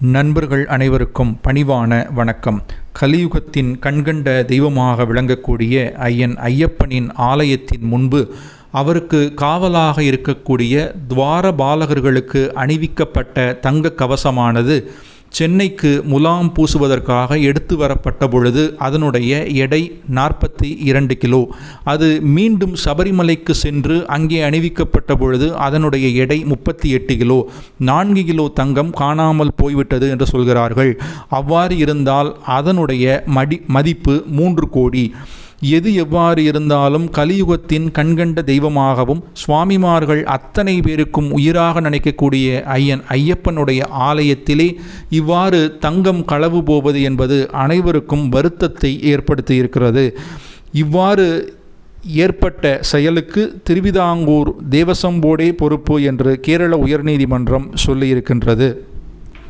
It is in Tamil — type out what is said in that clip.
நண்பர்கள் அனைவருக்கும் பணிவான வணக்கம். கலியுகத்தின் கண்கண்ட தெய்வமாக விளங்கக்கூடிய ஐயன் ஐயப்பனின் ஆலயத்தின் முன்பு அவருக்கு காவலாக இருக்கக்கூடிய துவார பாலகர்களுக்கு அணிவிக்கப்பட்ட தங்க கவசமானது சென்னைக்கு முலாம் பூசுவதற்காக எடுத்து வரப்பட்ட பொழுது அதனுடைய எடை நாற்பத்தி இரண்டு கிலோ. அது மீண்டும் சபரிமலைக்கு சென்று அங்கே அணிவிக்கப்பட்ட பொழுது அதனுடைய எடை முப்பத்தி எட்டு கிலோ. நான்கு கிலோ தங்கம் காணாமல் போய்விட்டது என்று சொல்கிறார்கள். அவ்வாறு இருந்தால் அதனுடைய மடி மதிப்பு மூன்று கோடி. எது எவ்வாறு இருந்தாலும் கலியுகத்தின் கண்கண்ட தெய்வமாகவும் சுவாமிமார்கள் அத்தனை பேருக்கும் உயிராக நினைக்கக்கூடிய ஐயன் ஐயப்பனுடைய ஆலயத்திலே இவ்வாறு தங்கம் களவு போவது என்பது அனைவருக்கும் வருத்தத்தை ஏற்படுத்தி இருக்கிறது இவ்வாறு ஏற்பட்ட செயலுக்கு திருவிதாங்கூர் தேவசம்போடே பொறுப்பு என்று கேரள உயர்நீதிமன்றம் சொல்லியிருக்கின்றது.